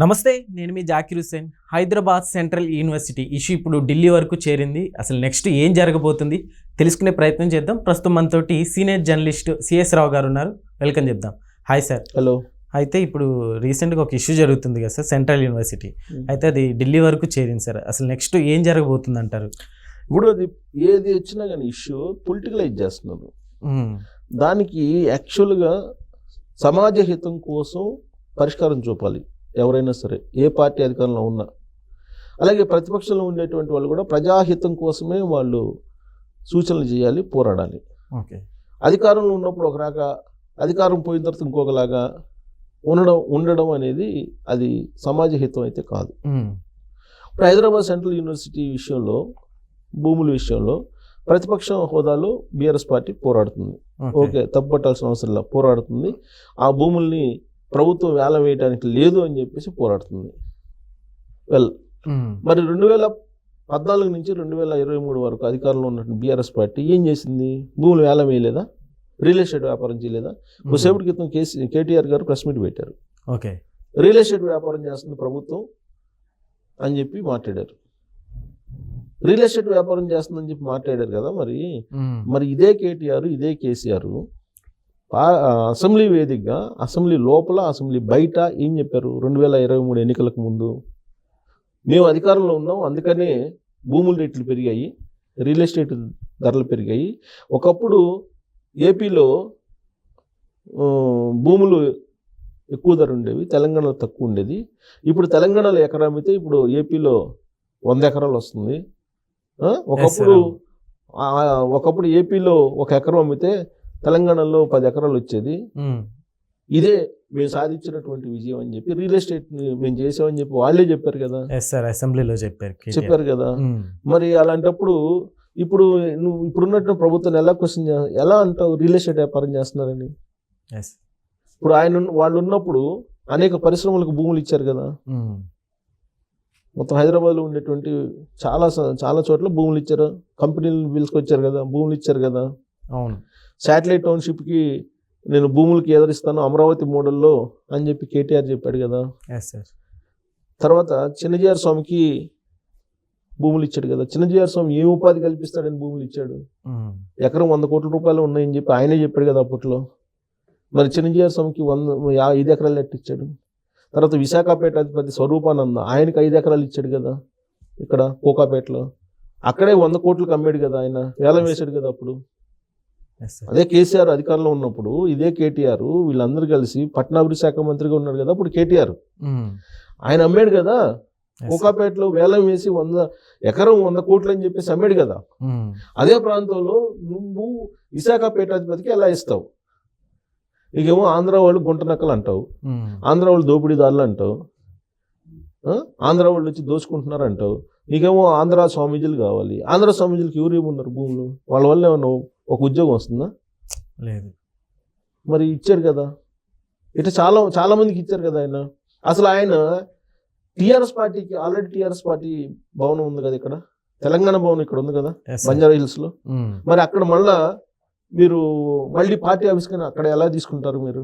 నమస్తే నేను మీ Zakir Hussain Hyderabad central university issue ఇప్పుడు ఢిల్లీ వరకు చేరింది. అసలు నెక్స్ట్ ఏం జరగబోతుంది తెలుసుకునే ప్రయత్నం చేద్దాం. ప్రస్తుతం మనతోటి సీనియర్ జర్నలిస్ట్ సిఎస్ రావు గారు ఉన్నారు. వెల్కమ్ చెప్దాం. హాయ్ సార్ హలో అయితే ఇప్పుడు రీసెంట్గా ఒక ఇష్యూ జరుగుతుంది కదా సార్ సెంట్రల్ యూనివర్సిటీ. అయితే అది ఢిల్లీ వరకు చేరింది సార్ అసలు నెక్స్ట్ ఏం జరగబోతుంది అంటారు? ఇప్పుడు అది ఏది వచ్చినా కానీ ఇష్యూ పొలిటికలైజ్ చేస్తున్నారు. దానికి యాక్చువల్గా సమాజ హితం కోసం పరిష్కారం చూపాలి. ఎవరైనా సరే ఏ పార్టీ అధికారంలో ఉన్నా. అలాగే ప్రతిపక్షంలో ఉండేటువంటి వాళ్ళు కూడా ప్రజాహితం కోసమే వాళ్ళు సూచనలు చేయాలి పోరాడాలి. ఓకే. అధికారంలో ఉన్నప్పుడు ఒక రాక అధికారం పోయిన తర్వాత ఇంకొకలాగా ఉండడం ఉండడం అనేది అది సమాజ హితం అయితే కాదు. ఇప్పుడు హైదరాబాద్ సెంట్రల్ యూనివర్సిటీ విషయంలో భూముల విషయంలో ప్రతిపక్ష హోదాలో బీఆర్ఎస్ పార్టీ పోరాడుతుంది. ఓకే తప్పుపట్టాల్సిన అవసరం లేదు పోరాడుతుంది. ఆ భూముల్ని ప్రభుత్వం వేలం వేయడానికి లేదు అని చెప్పేసి పోరాడుతుంది. వెల్. మరి రెండు వేల పద్నాలుగు నుంచి రెండు వేల ఇరవై మూడు వరకు అధికారంలో ఉన్నటువంటి బీఆర్ఎస్ పార్టీ ఏం చేసింది? భూములు వేలం వేయలేదా? రియల్ ఎస్టేట్ వ్యాపారం చేయలేదా? కొద్దిసేపటి క్రితం కేసీ కేటీఆర్ గారు ప్రెస్ మీట్ పెట్టారు. ఓకే. రియల్ ఎస్టేట్ వ్యాపారం చేస్తుంది ప్రభుత్వం అని చెప్పి మాట్లాడారు. రియల్ ఎస్టేట్ వ్యాపారం చేస్తుందని చెప్పి మాట్లాడారు కదా మరి. మరి ఇదే కేటీఆర్ ఇదే కేసీఆర్ అసెంబ్లీ వేదికగా అసెంబ్లీ లోపల అసెంబ్లీ బయట ఏం చెప్పారు? రెండు వేల ఇరవై మూడు ఎన్నికలకు ముందు. మేము అధికారంలో ఉన్నాం అందుకనే భూముల రేట్లు పెరిగాయి రియల్ ఎస్టేట్ ధరలు పెరిగాయి. ఒకప్పుడు ఏపీలో భూములు ఎక్కువ ధర ఉండేవి తెలంగాణలో తక్కువ ఉండేది. ఇప్పుడు తెలంగాణలో ఎకరా అమ్మితే ఇప్పుడు ఏపీలో వంద ఎకరాలు వస్తుంది. ఒకప్పుడు ఒకప్పుడు ఏపీలో ఒక ఎకరం అమ్మితే తెలంగాణలో పది ఎకరాలు వచ్చేది ఇదే మేము సాధించినటువంటి విజయం అని చెప్పి రియల్ ఎస్టేట్ మేము చేసామని చెప్పి వాళ్ళే చెప్పారు కదా సార్ అసెంబ్లీలో చెప్పారు. చెప్పారు కదా. మరి అలాంటప్పుడు ఇప్పుడు నువ్వు ఇప్పుడున్నట్టు ప్రభుత్వం ఎలా క్వశ్చన్ ఎలా అంటావు రియల్ ఎస్టేట్ వ్యాపారం చేస్తున్నారని Yes. ఇప్పుడు ఆయన వాళ్ళు ఉన్నప్పుడు అనేక పరిశ్రమలకు భూములు ఇచ్చారు కదా. మొత్తం హైదరాబాద్లో ఉండేటువంటి చాలా చాలా చోట్ల భూములు ఇచ్చారు కంపెనీలు పిలుచుకొచ్చారు కదా భూములు ఇచ్చారు కదా అవును. శాటిలైట్ టౌన్షిప్కి నేను భూములకి ఎదురిస్తాను అమరావతి మోడల్లో అని చెప్పి కేటీఆర్ చెప్పాడు కదా. తర్వాత చిన్నజీఆర్ స్వామికి భూములు ఇచ్చాడు కదా. చిన్నజీఆర్ స్వామి ఏ ఉపాధి కల్పిస్తాడని భూములు ఇచ్చాడు. ఎకరం వంద కోట్ల రూపాయలు ఉన్నాయని చెప్పి ఆయనే చెప్పాడు కదా అప్పట్లో. మరి చిన్నజీఆర్ స్వామికి వంద ఐదు ఎకరాలు ఎట్టు ఇచ్చాడు. తర్వాత విశాఖపేట అధిపతి స్వరూపానంద ఆయనకి ఐదు ఎకరాలు ఇచ్చాడు కదా ఇక్కడ కోకాపేటలో. అక్కడే వంద కోట్లకు అమ్మాడు కదా ఆయన. వేలం వేశాడు కదా అప్పుడు. అదే కేసీఆర్ అధికారంలో ఉన్నప్పుడు ఇదే కేటీఆర్ వీళ్ళందరూ కలిసి పట్టణాభివృద్ధి శాఖ మంత్రిగా ఉన్నాడు కదా అప్పుడు కేటీఆర్ మ్మ్. ఆయన అమ్మాడు కదా. కోకాపేటలో వేలం వేసి వంద ఎకరం వంద కోట్లు అని చెప్పేసి అమ్మాడు కదా మ్మ్. అదే ప్రాంతంలో నువ్వు విశాఖపేట అధిపతికి ఎలా ఇస్తావు నీకేమో ఆంధ్ర వాళ్ళు గుంట నక్కలు అంటావు మ్మ్. ఆంధ్ర వాళ్ళు దోపిడీదారులు అంటావు? ఆంధ్ర వాళ్ళు వచ్చి దోచుకుంటున్నారు అంటావు నీకేమో ఆంధ్ర స్వామీజీలు కావాలి. ఆంధ్ర స్వామీజీలకు ఎవరు ఏమున్నారు భూములు? వాళ్ళ వల్ల ఏమన్నా ఒక ఉద్యోగం వస్తుందా? లేదు. మరి ఇచ్చారు కదా. ఇట్లా చాలా చాలా మందికి ఇచ్చారు కదా ఆయన. అసలు ఆయన టీఆర్ఎస్ పార్టీకి ఆల్రెడీ టీఆర్ఎస్ పార్టీ భవనం ఉంది కదా ఇక్కడ? తెలంగాణ భవనం ఇక్కడ ఉంది కదా? బంజారా హిల్స్లో మ్మ్. మరి అక్కడ మళ్ళా మీరు మళ్ళీ పార్టీ ఆఫీస్ కానీ అక్కడ ఎలా తీసుకుంటారు మీరు?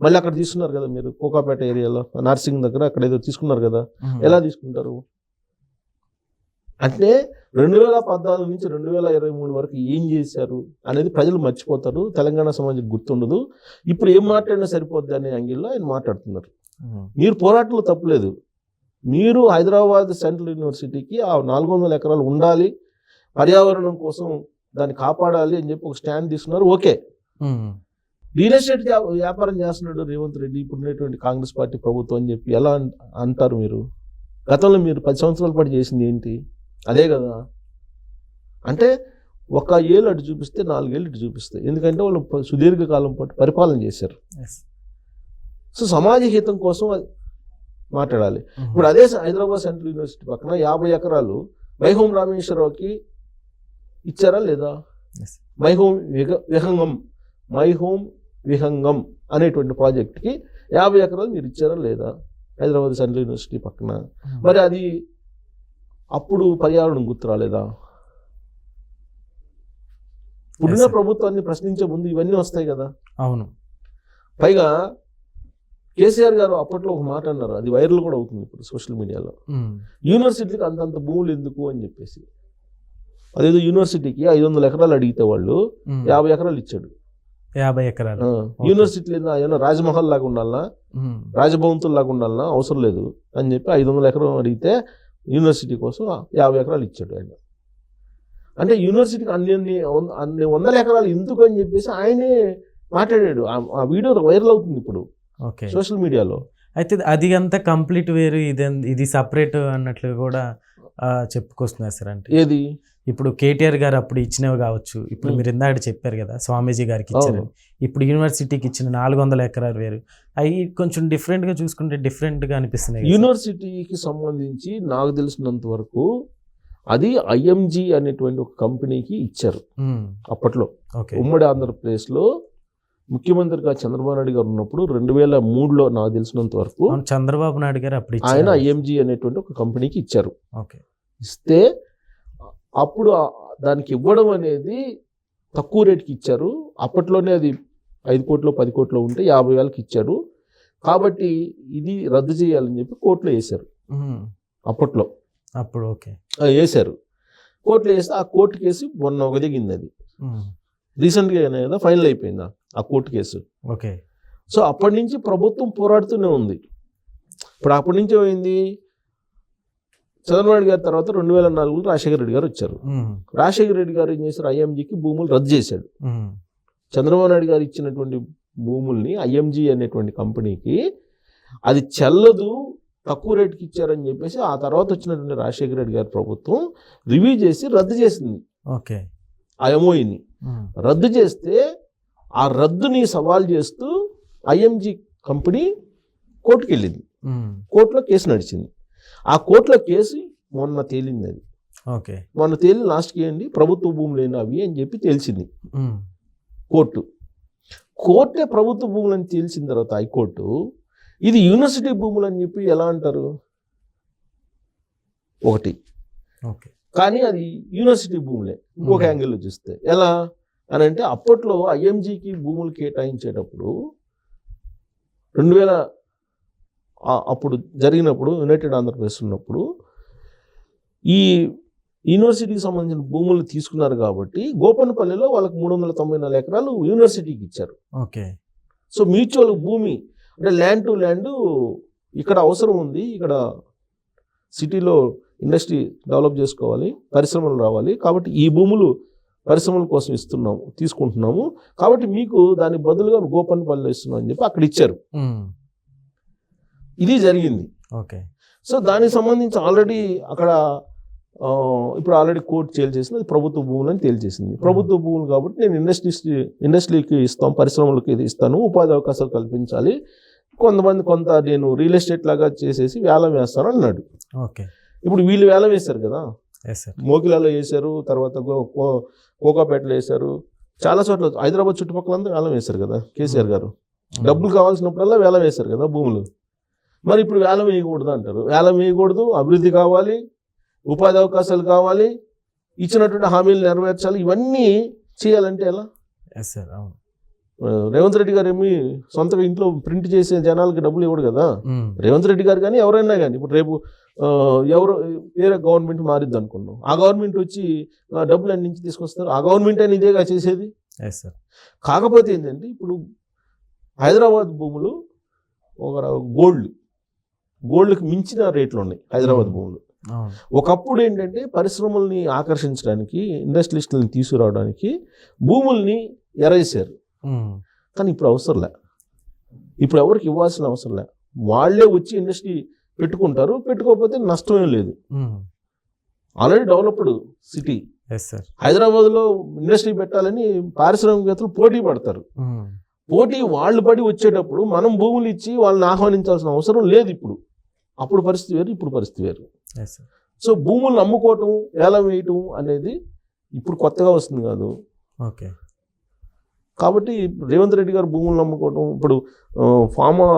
మళ్ళీ అక్కడ తీసుకున్నారు కదా మీరు? కోకాపేట ఏరియాలో నర్సింగ్ దగ్గర అక్కడ ఏదో తీసుకున్నారు కదా. మ్మ్. ఎలా తీసుకుంటారు? అంటే రెండు వేల పద్నాలుగు నుంచి రెండు వేల ఇరవై మూడు వరకు ఏం చేశారు అనేది ప్రజలు మర్చిపోతారు. తెలంగాణ సమాజం గుర్తుండదు. ఇప్పుడు ఏం మాట్లాడినా సరిపోద్ది అనే యాంగిల్లో ఆయన మాట్లాడుతున్నారు. మీరు పోరాటంలో తప్పులేదు. మీరు హైదరాబాద్ సెంట్రల్ యూనివర్సిటీకి ఆ నాలుగు వందల ఎకరాలు ఉండాలి. పర్యావరణం కోసం దాన్ని కాపాడాలి అని చెప్పి ఒక స్టాండ్ తీసుకున్నారు. ఓకే. రియల్ ఎస్టేట్ వ్యా- వ్యాపారం చేస్తున్నాడు రేవంత్ రెడ్డి. ఇప్పుడు ఉన్నటువంటి కాంగ్రెస్ పార్టీ ప్రభుత్వం అని చెప్పి ఎలా అంటారు మీరు? గతంలో మీరు పది సంవత్సరాల పాటు చేసింది ఏంటి? అదే కదా. అంటే ఒక ఏళ్ళు అటు చూపిస్తే నాలుగేళ్ళు ఇటు చూపిస్తాయి. ఎందుకంటే వాళ్ళు సుదీర్ఘకాలం పాటు పరిపాలన చేశారు. సో సమాజ హితం కోసం అది మాట్లాడాలి. ఇప్పుడు అదే హైదరాబాద్ సెంట్రల్ యూనివర్సిటీ పక్కన యాభై ఎకరాలు మైహోం రామేశ్వరరావుకి ఇచ్చారా లేదా. మైహోం విహ విహంగం మైహోం విహంగం అనేటువంటి ప్రాజెక్ట్కి యాభై ఎకరాలు మీరు ఇచ్చారా లేదా? హైదరాబాద్ సెంట్రల్ యూనివర్సిటీ పక్కన. మరి అది అప్పుడు పర్యావరణం గుర్తు రాలేదా? ఇప్పుడున్న. ప్రభుత్వాన్ని ప్రశ్నించే ముందు ఇవన్నీ వస్తాయి కదా. అవును. పైగా కేసీఆర్ గారు అప్పట్లో ఒక మాట అన్నారు అది వైరల్ కూడా అవుతుంది ఇప్పుడు సోషల్ మీడియాలో. యూనివర్సిటీకి అంతంత భూములు ఎందుకు అని చెప్పేసి. అదేదో యూనివర్సిటీకి ఐదు వందల ఎకరాలు అడిగితే వాళ్ళు యాభై ఎకరాలు ఇచ్చాడు. యాభై ఎకరాలు. ఆ, యూనివర్సిటీలు ఏందో? ఏమన్నా రాజమహల్ లాగా ఉండాలనా? ఉమ్, రాజభవంతులు లాగా ఉండాలనా? అవసరం లేదు అని చెప్పి ఐదు వందల ఎకరం అడిగితే యూనివర్సిటీ కోసం యాభై ఎకరాలు ఇచ్చాడు ఆయన. అంటే యూనివర్సిటీకి అన్ని అన్ని వంద- అన్ని వందల ఎకరాలు ఎందుకు అని చెప్పేసి ఆయనే మాట్లాడాడు. ఆ- వీడియో వైరల్ అవుతుంది ఇప్పుడు ఓకే. సోషల్ మీడియాలో. అయితే అది అంతా కంప్లీట్ వేరు ఇది ఇది సపరేట్ అన్నట్లు కూడా చెప్పుకొస్తున్నారు సార్ అంటే. ఏది? ఇప్పుడు కేటీఆర్ గారు అప్పుడు ఇచ్చినవి కావచ్చు. ఇప్పుడు. మీరు ఇందాక చెప్పారు కదా స్వామీజీ గారికి ఇచ్చారని అవును. ఇప్పుడు యూనివర్సిటీకి ఇచ్చిన నాలుగు వందల ఎకరాలు వేరు. అవి కొంచెం different గా చూసుకుంటే different గా అనిపిస్తున్నాయి? యూనివర్సిటీకి సంబంధించి నాకు తెలిసినంత వరకు అది ఐఎంజీ అనేటువంటి ఒక కంపెనీకి ఇచ్చారు. అప్పట్లో. ఓకే. ఉమ్మడి ఆంధ్రప్రదేశ్లో ముఖ్యమంత్రిగా చంద్రబాబు నాయుడు గారు ఉన్నప్పుడు రెండు వేల మూడులో నాకు తెలిసినంత వరకు చంద్రబాబు నాయుడు గారు అప్పుడు ఆయన ఇచ్చారు ఐఎంజీ అనేటువంటి ఒక కంపెనీకి ఇచ్చారు. ఓకే. ఇస్తే అప్పుడు దానికి ఇవ్వడం అనేది తక్కువ రేటుకి ఇచ్చారు. అప్పట్లోనే అది ఐదు కోట్లు పది కోట్లు ఉంటే యాభై వేలకి ఇచ్చారు. కాబట్టి ఇది రద్దు చేయాలని చెప్పి కోర్టులో వేశారు. అప్పట్లో. అప్పుడు ఓకే. వేశారు. కోర్టులో వేస్తే ఆ కోర్టు కేసు మొన్న ఒక దిగింది అది రీసెంట్గా కదా ఫైనల్ అయిపోయిందా ఆ కోర్టు కేసు? ఓకే. సో అప్పటి నుంచి ప్రభుత్వం పోరాడుతూనే ఉంది. ఇప్పుడు అప్పటి నుంచి ఏమైంది? చంద్రబాబు నాయుడు గారి తర్వాత రెండు వేల నాలుగులో రాజశేఖర రెడ్డి గారు వచ్చారు. రాజశేఖర రెడ్డి గారు ఏం చేశారు? ఐఎంజీకి భూములు రద్దు చేశాడు. చంద్రబాబు నాయుడు గారు ఇచ్చినటువంటి భూముల్ని ఐఎంజీ అనేటువంటి కంపెనీకి అది చెల్లదు తక్కువ రేటుకి ఇచ్చారని చెప్పేసి ఆ తర్వాత వచ్చినటువంటి రాజశేఖర రెడ్డి గారి ప్రభుత్వం రివ్యూ చేసి రద్దు చేసింది. ఓకే. ఆ ఎంఓఈని ఉమ్, రద్దు చేస్తే ఆ రద్దుని సవాల్ చేస్తూ ఐఎంజీ కంపెనీ కోర్టుకు వెళ్ళింది కోర్టులో కేసు నడిచింది. ఆ కోర్టులో కేసు మొన్న తేలింది అది. ఓకే. మొన్న తేలి లాస్ట్కి ఏంటి? ప్రభుత్వ భూములు అవి అని చెప్పి తేల్చింది కోర్టు. కోర్టే ప్రభుత్వ భూములని తేల్చిన తర్వాత హైకోర్టు ఇది యూనివర్సిటీ భూములు అని చెప్పి ఎలా అంటారు? ఒకటి. ఓకే. కానీ అది యూనివర్సిటీ భూములే. ఇంకొక. యాంగిల్లో చూస్తే. ఎలా? అని అంటే అప్పట్లో ఐఎంజీకి భూములు కేటాయించేటప్పుడు రెండు వేల అప్పుడు జరిగినప్పుడు యునైటెడ్ ఆంధ్రప్రదేశ్ ఉన్నప్పుడు ఈ యూనివర్సిటీకి సంబంధించిన భూములు తీసుకున్నారు కాబట్టి గోపనపల్లిలో వాళ్ళకి మూడు వందల తొంభై నాలుగు ఎకరాలు యూనివర్సిటీకి ఇచ్చారు. ఓకే. సో మ్యూచువల్ భూమి అంటే ల్యాండ్ టు ల్యాండ్ ఇక్కడ అవసరం ఉంది ఇక్కడ సిటీలో ఇండస్ట్రీ డెవలప్ చేసుకోవాలి పరిశ్రమలు రావాలి కాబట్టి ఈ భూములు పరిశ్రమల కోసం ఇస్తున్నాము తీసుకుంటున్నాము. కాబట్టి మీకు దాని బదులుగా గోపన్పల్లి ఇస్తున్నాం అని చెప్పి అక్కడ ఇచ్చారు. ఇది జరిగింది. ఓకే. సో దానికి సంబంధించి ఆల్రెడీ అక్కడ ఇప్పుడు ఆల్రెడీ కోర్టు తేల్చేసింది అది ప్రభుత్వ భూములని తేల్చేసింది. ప్రభుత్వ భూములు కాబట్టి నేను ఇండస్ట్రీస్ ఇండస్ట్రీకి ఇస్తాం పరిశ్రమలకు ఇది ఇస్తాను ఉపాధి అవకాశాలు కల్పించాలి. కొంతమంది కొంత నేను రియల్ ఎస్టేట్ లాగా చేసేసి వేలం వేస్తాను అన్నాడు. ఓకే. ఇప్పుడు వీళ్ళు వేలం వేశారు కదా? మోకిలాలో వేశారు తర్వాత కోకాపేటలో వేశారు. చాలా చోట్ల హైదరాబాద్ చుట్టుపక్కలంతా వేలం వేశారు కదా కేసీఆర్ గారు. డబ్బులు కావాల్సినప్పుడల్లా వేలం వేశారు కదా భూములు. మరి ఇప్పుడు వేలం వేయకూడదు అంటారు. వేలం వేయకూడదు అభివృద్ధి కావాలి ఉపాధి అవకాశాలు కావాలి ఇచ్చినటువంటి హామీలు నెరవేర్చాలి ఇవన్నీ చేయాలంటే ఎలా? ఎస్ సార్ అవును. రేవంత్ రెడ్డి గారు ఏమి సొంతగా ఇంట్లో ప్రింట్ చేసే జనాలకి డబ్బులు ఇవ్వడు కదా? రేవంత్ రెడ్డి గారు కానీ ఎవరైనా కానీ ఇప్పుడు రేపు ఎవరు వేరే గవర్నమెంట్ మారిద్ది అనుకున్నాం ఆ గవర్నమెంట్ వచ్చి ఆ, డబ్బులు అన్ని నుంచి తీసుకొస్తారు. ఆ గవర్నమెంట్ అని ఇదేగా చేసేది? ఎస్ సార్ కాకపోతే ఏంటంటే ఇప్పుడు హైదరాబాద్ భూములు ఒక గోల్డ్. గోల్డ్కి మించిన రేట్లు ఉన్నాయి హైదరాబాద్. భూములు. ఒకప్పుడు ఏంటంటే పరిశ్రమల్ని ఆకర్షించడానికి ఇండస్ట్రియలిస్టులను తీసుకురావడానికి భూముల్ని ఎరేసారు. కానీ ఇప్పుడు అవసరంలే ఇప్పుడు ఎవరికి ఇవ్వాల్సిన అవసరం లే. వాళ్ళే వచ్చి ఇండస్ట్రీ పెట్టుకుంటారు పెట్టుకోకపోతే నష్టమేం లేదు. Already developed city. Yes sir హైదరాబాద్లో ఇండస్ట్రీ పెట్టాలని పారిశ్రామికవేత్తలు పోటీ పడతారు. పోటీ వాళ్ళు పడి వచ్చేటప్పుడు మనం భూములు ఇచ్చి వాళ్ళని ఆహ్వానించాల్సిన అవసరం లేదు ఇప్పుడు. అప్పుడు పరిస్థితి వేరు ఇప్పుడు పరిస్థితి వేరు. సో భూములను అమ్ముకోవటం ఏలం వేయటం అనేది ఇప్పుడు కొత్తగా వస్తుంది కాదు. ఓకే కాబట్టి రేవంత్ రెడ్డి గారు భూములను అమ్ముకోవటం ఇప్పుడు ఫార్మా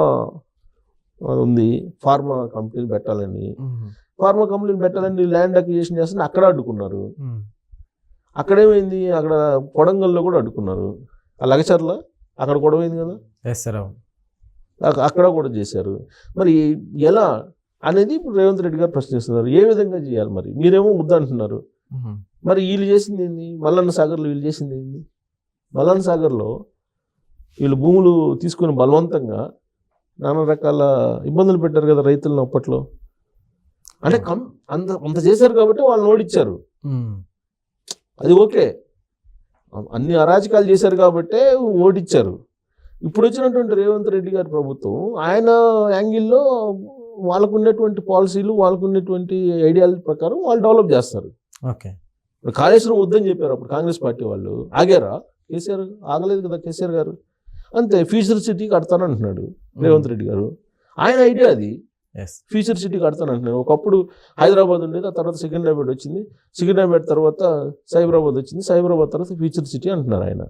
ఉంది ఫార్మా కంపెనీలు పెట్టాలని. ఉమ్, ఫార్మా కంపెనీలు పెట్టాలని ల్యాండ్ అక్విజిషన్ చేస్తే అక్కడ అడ్డుకున్నారు. ఉమ్, అక్కడేమైంది అక్కడ కొడంగల్లో కూడా అడ్డుకున్నారు. ఆ లగచర్ల అక్కడ గొడవైంది కదా? ఎస్ సార్ అవును. అక్కడ కూడా చేశారు. మరి ఎలా అనేది ఇప్పుడు రేవంత్ రెడ్డి గారు ప్రశ్నిస్తున్నారు ఏ విధంగా చేయాలి మరి? మీరేమో ముద్ద అంటున్నారు. మరి వీళ్ళు చేసింది ఏంది? మల్లన్న సాగర్లో వీళ్ళు చేసింది ఏంది? మల్లన్న సాగర్లో వీళ్ళు భూములు తీసుకుని బలవంతంగా నానా రకాల ఇబ్బందులు పెట్టారు కదా రైతులను అప్పట్లో. అంటే కం అంత అంత చేశారు కాబట్టి వాళ్ళని ఓడిచ్చారు. అది ఓకే. అన్ని అరాచకాలు చేశారు కాబట్టే ఓడిచ్చారు. ఇప్పుడు వచ్చినటువంటి రేవంత్ రెడ్డి గారి ప్రభుత్వం ఆయన యాంగిల్లో వాళ్ళకు ఉన్నటువంటి పాలసీలు వాళ్ళకు ఉన్నటువంటి ఐడియాల ప్రకారం వాళ్ళు డెవలప్ చేస్తారు. ఓకే. ఇప్పుడు కాళేశ్వరం వద్దని చెప్పారు అప్పుడు కాంగ్రెస్ పార్టీ వాళ్ళు. ఆగారా? కేసీఆర్ ఆగలేదు కదా కేసీఆర్ గారు? అంతే ఫ్యూచర్ సిటీ కడతానంటున్నాడు రేవంత్ రెడ్డి గారు. ఆయన ఐడియా అది. ఫ్యూచర్ సిటీ కడతానంటున్నాడు. ఒకప్పుడు హైదరాబాద్ ఉండేది ఆ తర్వాత సికింద్రాబాద్ వచ్చింది. సికింద్రాబాద్ తర్వాత సైబరాబాద్ వచ్చింది. సైబరాబాద్ తర్వాత ఫ్యూచర్ సిటీ అంటున్నారు ఆయన.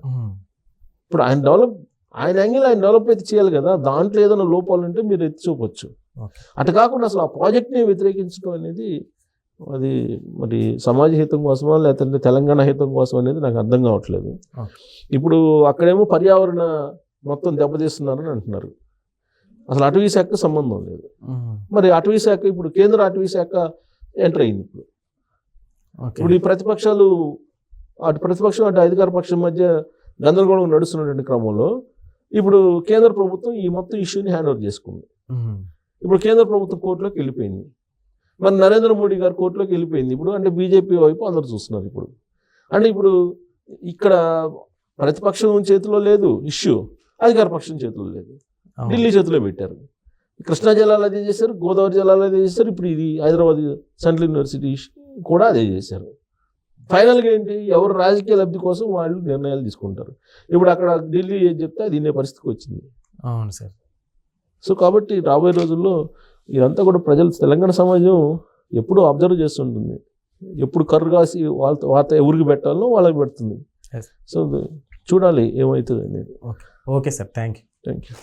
ఇప్పుడు ఆయన డెవలప్ ఆయన యాంగిల్ ఆయన డెవలప్ అయితే చేయాలి కదా. దాంట్లో ఏదైనా లోపాలు ఉంటే మీరు ఎత్తి చూపొచ్చు. అటు కాకుండా అసలు ఆ ప్రాజెక్ట్ని వ్యతిరేకించడం అనేది అది మరి సమాజ హితం కోసమా లేకపోతే తెలంగాణ హితం కోసం అనేది నాకు అర్థం కావట్లేదు. ఇప్పుడు అక్కడేమో పర్యావరణ మొత్తం దెబ్బతీస్తున్నారని అంటున్నారు. అసలు అటవీ శాఖకు సంబంధం లేదు. మరి అటవీ శాఖ ఇప్పుడు కేంద్ర అటవీ శాఖ ఎంటర్ అయింది ఇప్పుడు. ఇప్పుడు ఈ ప్రతిపక్షాలు అటు ప్రతిపక్షం అటు అధికార పక్షం మధ్య గందరగోళం నడుస్తున్నటువంటి క్రమంలో ఇప్పుడు కేంద్ర ప్రభుత్వం ఈ మొత్తం ఇష్యూని హ్యాండ్ ఓవర్ చేసుకుంది. ఇప్పుడు కేంద్ర ప్రభుత్వం కోర్టులోకి వెళ్ళిపోయింది. మరి నరేంద్ర మోడీ గారు కోర్టులోకి వెళ్ళిపోయింది. ఇప్పుడు అంటే బీజేపీ వైపు అందరు చూస్తున్నారు ఇప్పుడు. అంటే ఇప్పుడు ఇక్కడ ప్రతిపక్షం చేతిలో లేదు ఇష్యూ. అధికార పక్షం చేతిలో లేదు. ఢిల్లీ చేతిలో పెట్టారు. కృష్ణా జిల్లాలో అదే చేశారు గోదావరి జిల్లాలో అదే చేశారు. ఇప్పుడు ఇది హైదరాబాద్ సెంట్రల్ యూనివర్సిటీ కూడా అదే చేశారు. ఫైనల్గా ఏంటి? ఎవరు రాజకీయ లబ్ధి కోసం వాళ్ళు నిర్ణయాలు తీసుకుంటారు. ఇప్పుడు అక్కడ ఢిల్లీ ఏది చెప్తే అది వినే పరిస్థితికి వచ్చింది. అవును సార్. సో కాబట్టి రాబోయే రోజుల్లో ఇదంతా కూడా ప్రజలు తెలంగాణ సమాజం ఎప్పుడూ అబ్జర్వ్ చేస్తుంటుంది. ఎప్పుడు కర్రు కాసి వాళ్ళతో వాత ఎవరికి పెట్టాలో వాళ్ళకి పెడుతుంది. సో చూడాలి ఏమవుతుంది అనేది. Okay sir. Thank you. Thank you.